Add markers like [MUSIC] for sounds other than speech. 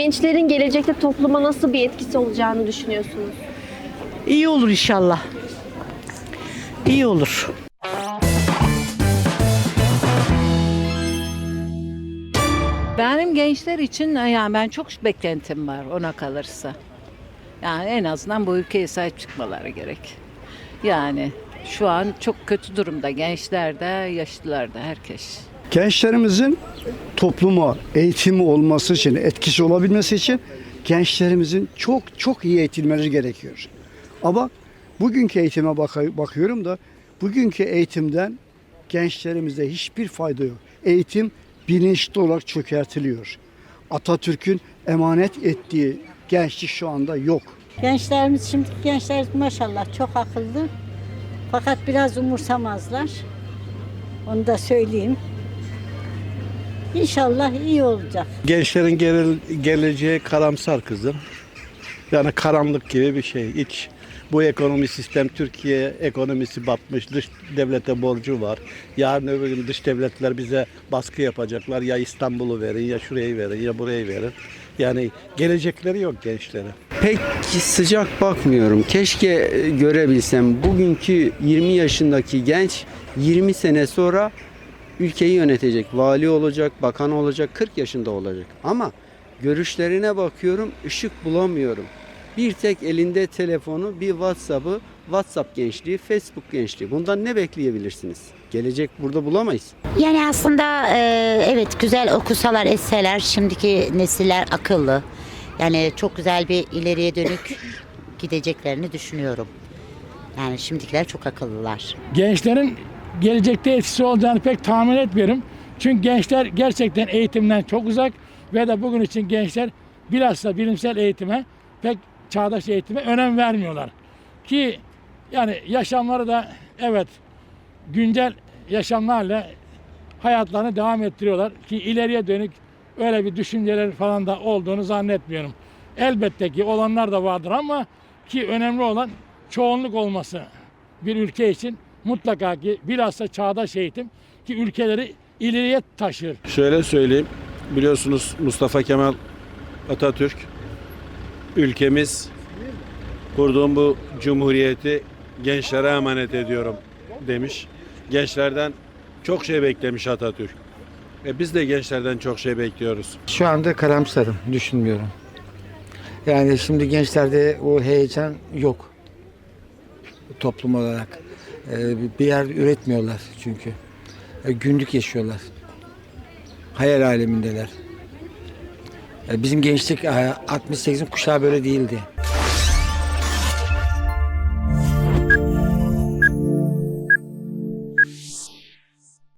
Gençlerin gelecekte topluma nasıl bir etkisi olacağını düşünüyorsunuz? İyi olur inşallah. İyi olur. Benim gençler için yani ben çok beklentim var ona kalırsa. Yani en azından bu ülkeye sahip çıkmaları gerek. Yani şu an çok kötü durumda gençler de yaşlılar da herkes. Gençlerimizin topluma eğitimi olması için, etkisi olabilmesi için gençlerimizin çok çok iyi eğitilmeleri gerekiyor. Ama bugünkü eğitime bakıyorum da bugünkü eğitimden gençlerimizde hiçbir fayda yok. Eğitim bilinçli olarak çökertiliyor. Atatürk'ün emanet ettiği gençlik şu anda yok. Gençlerimiz şimdi gençler maşallah çok akıllı. Fakat biraz umursamazlar. Onu da söyleyeyim. İnşallah iyi olacak. Gençlerin gele- geleceği karamsar kızım. Yani karanlık gibi bir şey. Hiç bu ekonomi sistem Türkiye ekonomisi batmış. Dış devlete borcu var. Yarın öbür gün dış devletler bize baskı yapacaklar. Ya İstanbul'u verin ya şurayı verin ya burayı verin. Yani gelecekleri yok gençlerin. Pek sıcak bakmıyorum. Keşke e, görebilsem. Bugünkü 20 yaşındaki genç 20 sene sonra ülkeyi yönetecek. Vali olacak, bakan olacak, 40 yaşında olacak. Ama görüşlerine bakıyorum, ışık bulamıyorum. Bir tek elinde telefonu, bir WhatsApp'ı, WhatsApp gençliği, Facebook gençliği. Bundan ne bekleyebilirsiniz? Gelecek burada bulamayız. Yani aslında e, evet güzel okusalar etseler şimdiki nesiller akıllı. Yani çok güzel bir ileriye dönük [LAUGHS] gideceklerini düşünüyorum. Yani şimdikiler çok akıllılar. gençlerin gelecekte etkisi olacağını pek tahmin etmiyorum. Çünkü gençler gerçekten eğitimden çok uzak ve de bugün için gençler bilhassa bilimsel eğitime pek çağdaş eğitime önem vermiyorlar. Ki yani yaşamları da evet güncel yaşamlarla hayatlarını devam ettiriyorlar ki ileriye dönük öyle bir düşünceler falan da olduğunu zannetmiyorum. Elbette ki olanlar da vardır ama ki önemli olan çoğunluk olması bir ülke için mutlaka ki bilhassa çağdaş eğitim ki ülkeleri ileriye taşır. Şöyle söyleyeyim. Biliyorsunuz Mustafa Kemal Atatürk ülkemiz kurduğum bu cumhuriyeti gençlere emanet ediyorum demiş. Gençlerden çok şey beklemiş Atatürk. E biz de gençlerden çok şey bekliyoruz. Şu anda karamsarım, düşünmüyorum. Yani şimdi gençlerde o heyecan yok. Toplum olarak. Ee, bir yer üretmiyorlar çünkü. Ee, Günlük yaşıyorlar. Hayal alemindeler. Ee, Bizim gençlik e, 68'in kuşağı böyle değildi.